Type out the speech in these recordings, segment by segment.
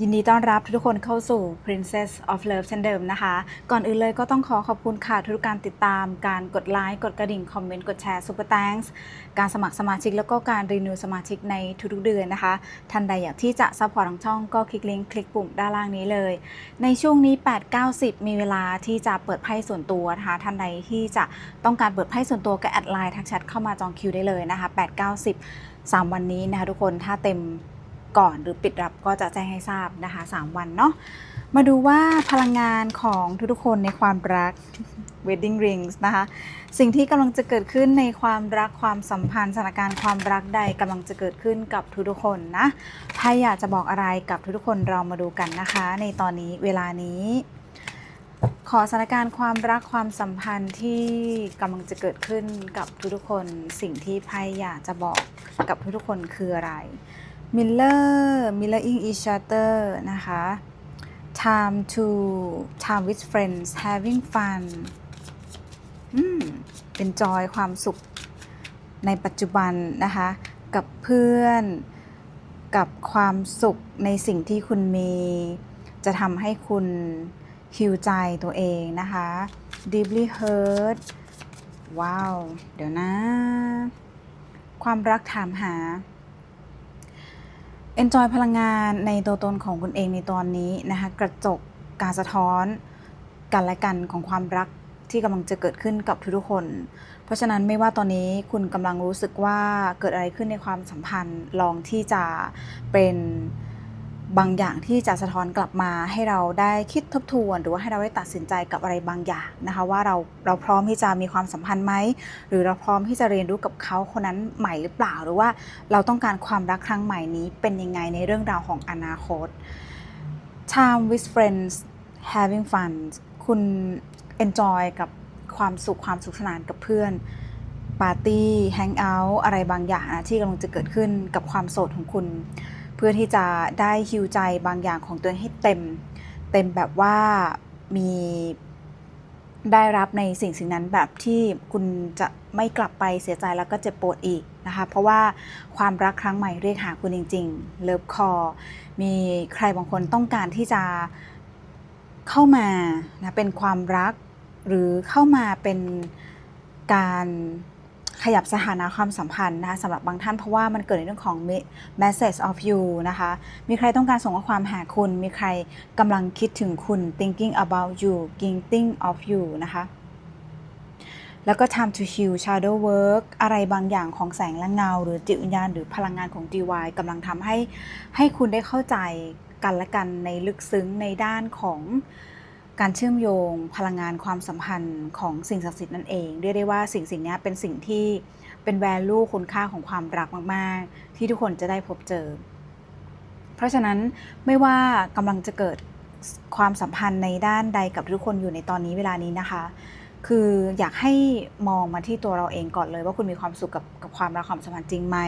ยินดีต้อนรับทุกคนเข้าสู่ Princess of Love เช่นเดิมนะคะ ก่อนอื่นเลยก็ต้องขอขอบคุณค่ะทุกการติดตามการกดไลค์ กดกระดิ่ง คอมเมนต์ กดแชร์ Super Thanks การสมัครสมาชิกแล้วก็การรีนิวสมาชิกในทุกๆเดือนนะคะ ท่านใดอยากที่จะซัพพอร์ตทางช่องก็คลิกลิงก์คลิกปุ่มด้านล่างนี้เลย ในช่วงนี้ 8-90 มีเวลาที่จะเปิดไพ่ส่วนตัวนะคะ ท่านใดที่จะต้องการเปิดไพ่ส่วนตัวก็แอดไลน์ทักแชทเข้ามาจองคิวได้เลยนะคะ 8-90 3 วันนี้นะคะทุกคนถ้าเต็ม ก่อนหรือปิดรับก็จะแจ้งให้ทราบนะคะ 3 วันเนาะมาดูว่าพลังงานของทุกๆคนในความรัก wedding rings นะคะ สิ่งที่กำลังจะเกิดขึ้นในความรักความสัมพันธ์สถานการณ์ความรักใดกำลังจะเกิดขึ้นกับทุกๆคนนะถ้าอยากจะบอกอะไรกับทุกๆคนเรามาดูกันนะคะ ในตอนนี้เวลานี้ ขอสถานการณ์ความรักความสัมพันธ์ที่กำลังจะเกิดขึ้นกับทุกๆคน สิ่งที่ไพ่อยากจะบอกกับทุกๆคนคืออะไร Miller Mirroring each other นะคะ time to time with friends having fun อืมเป็นจอยความสุขในปัจจุบันนะคะ กับเพื่อนกับความสุขในสิ่งที่คุณมี จะทำให้คุณฮิวใจตัวเองนะคะ deeply hurt ว้าว เดี๋ยวนะ ความรักถามหา enjoy พลังงานในตัวตนของคุณเองในตอนนี้นะคะกระจกการสะท้อนกันและกันของความรักที่กำลังจะเกิดขึ้นกับทุกๆคน เพราะฉะนั้นไม่ว่าตอนนี้คุณกำลังรู้สึกว่าเกิดอะไรขึ้นในความสัมพันธ์ลองที่จะเป็น บางอย่างที่จะสะท้อนกลับมาให้เราได้คิดทบทวน หรือว่าให้เราได้ตัดสินใจกับอะไรบางอย่างนะคะว่าเราเราพร้อมที่จะมีความสัมพันธ์ไหมหรือเราพร้อมที่จะเรียนรู้กับเขาคนนั้นใหม่หรือเปล่า หรือว่าเราต้องการความรักครั้งใหม่นี้เป็นยังไงในเรื่องราวของอนาคต time with friends having fun คุณ enjoy กับความสุขความสุขสนานกับเพื่อนปาร์ตี้แฮงเอาท์อะไรบางอย่างนะที่กำลังจะเกิดขึ้นกับความโสดของคุณ พื่อที่จะได้ฮิวใจบางอย่างของตัวเองให้เต็ม เต็มแบบว่ามีได้รับในสิ่งสิ่งนั้นแบบที่คุณจะไม่กลับไปเสียใจแล้วก็เจ็บปวดอีกนะคะ เพราะว่าความรักครั้งใหม่เรียกหาคุณจริงๆเลิฟคอมีใครบางคนต้องการที่จะเข้ามานะเป็นความรักหรือเข้ามาเป็นการ ขยับสถานะความสัมพันธ์นะคะสำหรับบางท่านเพราะว่ามันเกิดในเรื่องของ message of you นะคะ มีใครต้องการส่งข้อความหาคุณ มีใครกำลังคิดถึงคุณ thinking about you thinking of you นะคะแล้วก็ time to heal shadow work อะไรบางอย่างของแสงและเงา หรือจิตวิญญาณหรือพลังงานของ DY กำลังทำให้ให้คุณได้เข้าใจกันและกันในลึกซึ้งในด้านของ การเชื่อมโยงพลังงานความสัมพันธ์ของสิ่งศักดิ์สิทธิ์นั่นเอง เรียกได้ว่าสิ่งสิ่งนี้เป็นสิ่งที่เป็น value คุณค่าของความรักมาก ๆ ที่ทุกคนจะได้พบเจอ เพราะฉะนั้นไม่ว่ากำลังจะเกิดความสัมพันธ์ในด้านใดกับทุกคนอยู่ในตอนนี้เวลานี้นะคะ คืออยากให้มองมาที่ตัวเราเองก่อนเลย ว่าคุณมีความสุขกับกับความรักความสัมพันธ์จริงไหม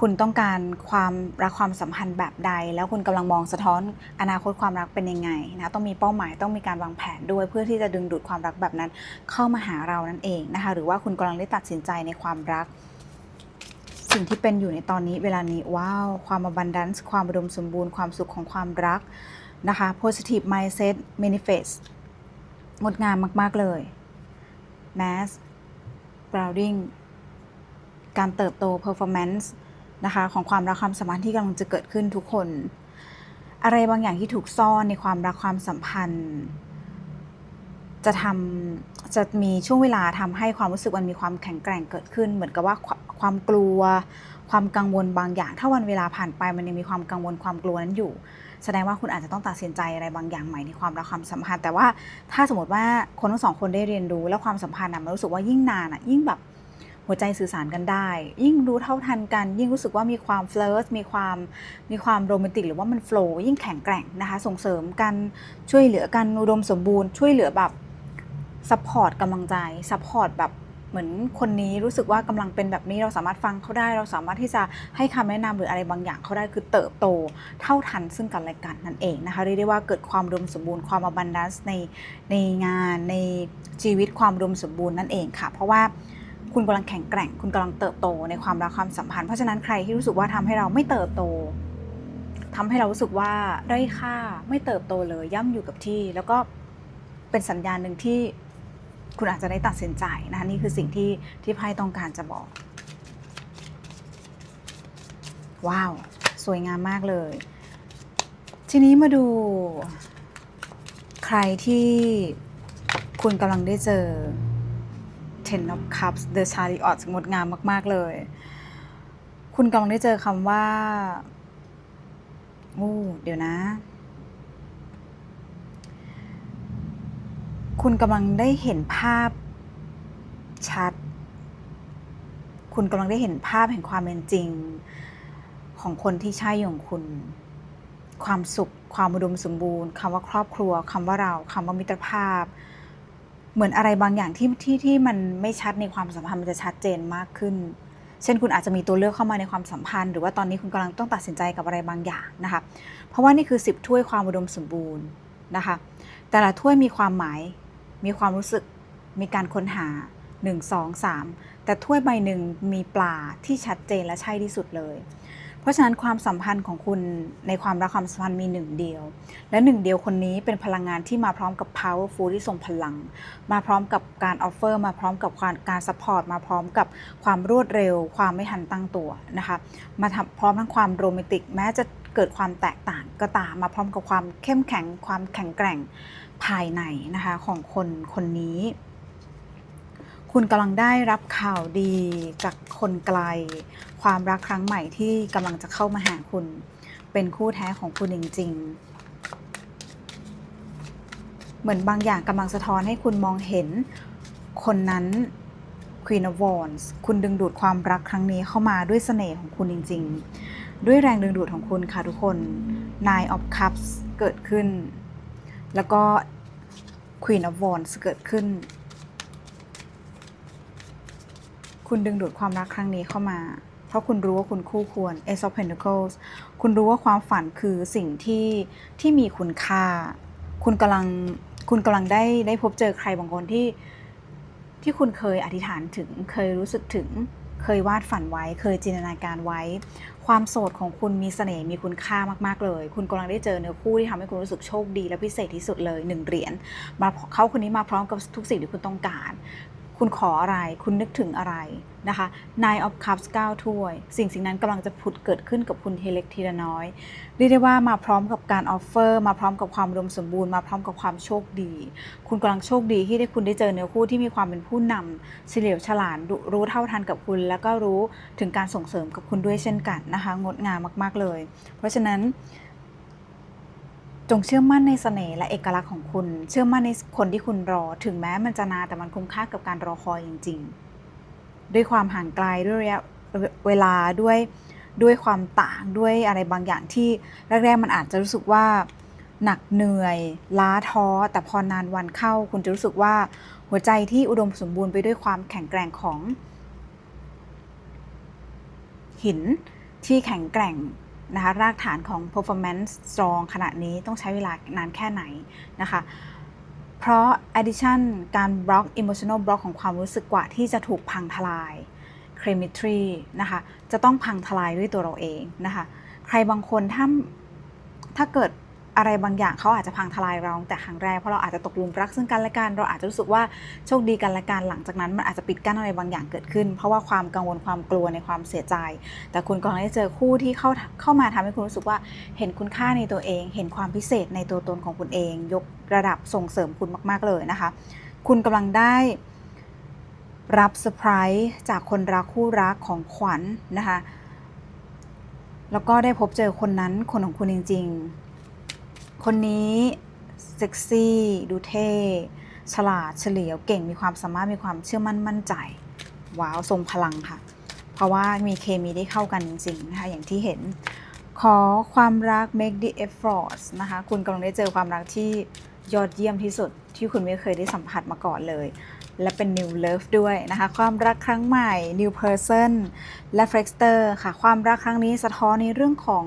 คุณต้องการความรักความสัมพันธ์แบบใด แล้วคุณกำลังมองสะท้อนอนาคตความรักเป็นยังไงนะต้องมีเป้าหมายต้องมีการวางแผนด้วย เพื่อที่จะดึงดูดความรักแบบนั้น เข้ามาหาเรานั่นเองนะคะ หรือว่าคุณกำลังได้ตัดสินใจในความรัก สิ่งที่เป็นอยู่ในตอนนี้เวลานี้ว้าวความ abundance ความอุดมสมบูรณ์ความสุขของความรักนะคะ positive mindset manifest งดงามมาก ๆ เลย mass grounding การเติบโต performance นะคะ ของความรักความสัมพันธ์ที่กำลังจะเกิดขึ้นทุกคน อะไรบางอย่างที่ถูกซ่อนในความรักความสัมพันธ์ จะทำจะมีช่วงเวลาทำให้ความรู้สึกมันมีความแข็งแกร่งเกิดขึ้น เหมือนกับว่าความความกลัว ความกังวลบางอย่าง ถ้าวันเวลาผ่านไปมันยังมีความกังวลความกลัวนั้นอยู่ แสดงว่าคุณอาจจะต้องตัดสินใจอะไรบางอย่างใหม่ในความรักความสัมพันธ์ แต่ว่าถ้าสมมติว่าคนทั้งสองคนได้เรียนรู้แล้วความสัมพันธ์นะมันรู้สึกว่ายิ่งนานอะยิ่งแบบ หัวใจสื่อสารกันได้ ยิ่งรู้เท่าทันกัน ยิ่งรู้สึกว่ามีความเฟลิร์สมีความมีความโรแมนติกหรือว่ามันโฟล์ยิ่งแข็งแกร่งนะคะ ส่งเสริมกันช่วยเหลือกันอุดมสมบูรณ์ช่วยเหลือแบบซัพพอร์ตกำลังใจซัพพอร์ตแบบเหมือนคนนี้รู้สึกว่ากำลังเป็นแบบนี้เราสามารถฟังเขาได้ เราสามารถที่จะให้คำแนะนำหรืออะไรบางอย่างเขาได้คือเติบโตเท่าทันซึ่งกันและกันนั่นเองนะคะเรียกได้ว่าเกิดความอุดมสมบูรณ์ความ abundance ในในงานในชีวิตความอุดมสมบูรณ์นั่นเองค่ะ เพราะว่า คุณกำลังแข็งแกร่ง คุณกำลังเติบโตในความรักความสัมพันธ์ เพราะฉะนั้นใครที่รู้สึกว่าทำให้เราไม่เติบโตทำให้เรารู้สึกว่าไร้ค่าไม่เติบโตเลยย่ำอยู่กับที่ แล้วก็เป็นสัญญาณหนึ่งที่คุณอาจจะได้ตัดสินใจนะคะนี่คือสิ่งที่ที่ไพ่ต้องการจะบอก ว้าว สวยงามมากเลย ทีนี้มาดูใครที่คุณกำลังได้เจอ Ten of Cups The Chariot งดงามมาก ๆ เลย คุณกำลังได้เจอคำว่าโอ้เดี๋ยวนะ คุณกำลังได้เห็นภาพชัด คุณกำลังได้เห็นภาพแห่งความเป็นจริง ของคนที่ใช่ของคุณ ความสุข ความอุดมสมบูรณ์คำว่าครอบครัวคำว่าเราคำว่ามิตรภาพ เหมือนอะไรบางอย่างที่ที่ที่มันไม่ชัดในความสัมพันธ์มันจะชัดเจนมากขึ้น เช่นคุณอาจจะมีตัวเลือกเข้ามาในความสัมพันธ์ หรือว่าตอนนี้คุณกำลังต้องตัดสินใจกับอะไรบางอย่างนะคะ เพราะว่านี่คือ 10 ถ้วยความอุดมสมบูรณ์นะคะ แต่ละถ้วยมีความหมาย มีความรู้สึก มีการค้นหา 1 2 3 แต่ถ้วยใบหนึ่งมีปลาที่ชัดเจนและใช่ที่สุดเลย เพราะฉะนั้นความสัมพันธ์ของคุณในความรักความสัมพันธ์มีหนึ่งเดียว และหนึ่งเดียวคนนี้เป็นพลังงานที่มาพร้อมกับ powerful ที่ทรงพลัง มาพร้อมกับการออฟเฟอร์มาพร้อมกับการการซัพพอร์ตมาพร้อมกับความรวดเร็ว ความไม่ทันตั้งตัวนะคะมาทำพร้อมทั้งความโรแมนติกแม้จะเกิดความแตกต่างก็ตามมาพร้อมกับความเข้มแข็งความแข็งแกร่งภายในนะคะของคนคนนี้ คุณกำลังได้รับข่าวดีจากคนไกล ความรักครั้งใหม่ที่กำลังจะเข้ามาหาคุณ เป็นคู่แท้ของคุณจริง ๆ เหมือนบางอย่างกำลังสะท้อนให้คุณมองเห็นคนนั้น Queen of Wands คุณดึงดูดความรักครั้งนี้เข้ามาด้วยเสน่ห์ของคุณจริง ๆ ด้วยแรงดึงดูดของคุณค่ะทุกคน Nine of Cups เกิดขึ้น แล้วก็ Queen of Wands เกิดขึ้น คุณดึงดูดความรักครั้งนี้เข้ามา เพราะคุณรู้ว่าคุณคู่ควร Ace of Pentacles คุณรู้ว่าความฝันคือสิ่งที่ที่มีคุณค่า คุณกำลังคุณกำลังได้ได้พบเจอใครบางคนที่ที่คุณเคยอธิษฐานถึง เคยรู้สึกถึง เคยวาดฝันไว้ เคยจินตนาการไว้ ความโสดของคุณมีเสน่ห์มีคุณค่ามากๆเลย คุณกำลังได้เจอเนื้อคู่ที่ทำให้คุณรู้สึกโชคดีและพิเศษที่สุดเลยหนึ่งเหรียญมาเขาคนนี้มาพร้อมกับทุกสิ่งที่คุณต้องการ คุณขออะไร คุณนึกถึงอะไรนะคะ Nine of Cups 9ถ้วย สิ่งสิ่งนั้นกำลังจะผุดเกิดขึ้นกับคุณทีเล็กทีละน้อย เรียกได้ว่ามาพร้อมกับการออฟเฟอร์ มาพร้อมกับความอุดมสมบูรณ์ มาพร้อมกับความโชคดี คุณกำลังโชคดีที่ได้คุณได้เจอเนื้อคู่ที่มีความเป็นผู้นำเฉลียวฉลาดรู้เท่าทันกับคุณ แล้วก็รู้ถึงการส่งเสริมกับคุณด้วยเช่นกันนะคะ งดงามมาก ๆเลย เพราะฉะนั้น จงเชื่อมั่นในเสน่ห์และเอกลักษณ์ของคุณ เชื่อมั่นในคนที่คุณรอ ถึงแม้มันจะนานแต่มันคุ้มค่ากับการรอคอยจริง ๆ ด้วยความห่างไกลด้วยระยะเวลาด้วยด้วยความต่างด้วยอะไรบางอย่างที่แรกๆมันอาจจะรู้สึกว่าหนักเหนื่อย ล้าท้อ แต่พอนานวันเข้า คุณจะรู้สึกว่าหัวใจที่อุดมสมบูรณ์ไปด้วยความแข็งแกร่งของ หินที่แข็งแกร่ง นะคะรากฐานของ performance strong ขณะนี้ต้องใช้เวลานานแค่ไหนนะคะ เพราะ addition การ block emotional block ของความรู้สึกกว่าที่จะถูกพังทลาย chemistry นะคะจะต้องพังทลายด้วยตัวเราเองนะคะ ใครบางคนถ้าถ้าเกิด อะไรบางอย่างเขาอาจจะพังทลายเราแต่ครั้งแรกเพราะเราอาจจะตกหลุมรักซึ่งกันและกันเราอาจจะรู้สึกว่าโชคดีกันและกันหลังจากนั้นมันอาจจะปิดกั้นอะไรบางอย่างเกิดขึ้น เพราะว่าความกังวลความกลัวในความเสียใจ แต่คุณกำลังได้เจอคู่ที่เข้าเข้ามาทำให้คุณรู้สึกว่าเห็นคุณค่าในตัวเอง เห็นความพิเศษในตัวตนของคุณเอง ยกระดับส่งเสริมคุณมาก ๆเลยนะคะ คุณกำลังได้รับเซอร์ไพรส์จากคนรักคู่รักของขวัญนนะคะแล้วก็ได้พบเจอคนนั้นคนของคุณจริง ๆ คนนี้เซ็กซี่ดูเท่ฉลาดเฉลียวเก่งมีความสามารถมีความเชื่อมั่นมั่นใจ ว้าวทรงพลังค่ะ เพราะว่ามีเคมีได้เข้ากันจริงๆนะคะอย่างที่เห็น ขอความรัก make the effort นะคะคุณกำลังได้เจอความรักที่ยอดเยี่ยมที่สุดที่คุณไม่เคยได้สัมผัสมาก่อนเลย และเป็น new love ด้วยนะคะ ความรักครั้งใหม่ new person และ f l e x t e r ค่ะ ความรักครั้งนี้สะท้อนในเรื่องของ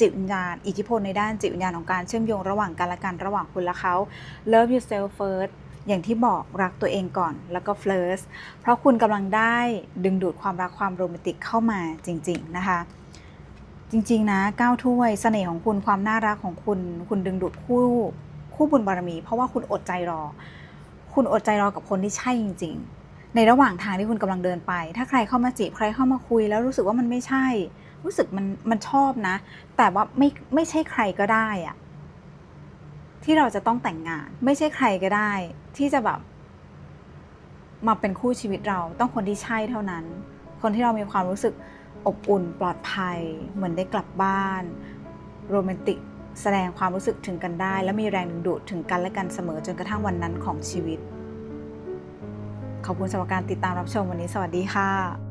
จิตวิญญาณ อิทธิพลในด้านจิตวิญญาณของการเชื่อมโยงระหว่างกันและกันระหว่างคุณและเขา love yourself first อย่างที่บอกรักตัวเองก่อนแล้วก็ first เพราะคุณกำลังได้ดึงดูดความรักความโรแมนติกเข้ามาจริง ๆ นะคะ จริง ๆ นะก้าวถ้วยเสน่ห์ของคุณความน่ารักของคุณ คุณดึงดูดคู่คู่บุญบารมี เพราะว่าคุณอดใจรอ คุณอดใจรอกับคนที่ใช่จริง ๆ ในระหว่างทางที่คุณกำลังเดินไป ถ้าใครเข้ามาจีบใครเข้ามาคุยแล้วรู้สึกว่ามันไม่ใช่ รู้สึกมันมันชอบนะ แต่ว่าไม่ไม่ใช่ใครก็ได้อะที่เราจะต้องแต่งงาน ไม่ใช่ใครก็ได้ ที่จะแบบมาเป็นคู่ชีวิตเราต้องคนที่ใช่เท่านั้น คนที่เรามีความรู้สึกอบอุ่นปลอดภัย เหมือนได้กลับบ้าน โรแมนติกแสดงความรู้สึกถึงกันได้ และมีแรงดึงดูดถึงกันและกันเสมอจนกระทั่งวันนั้นของชีวิต ขอบคุณสำหรับการติดตามรับชมวันนี้ สวัสดีค่ะ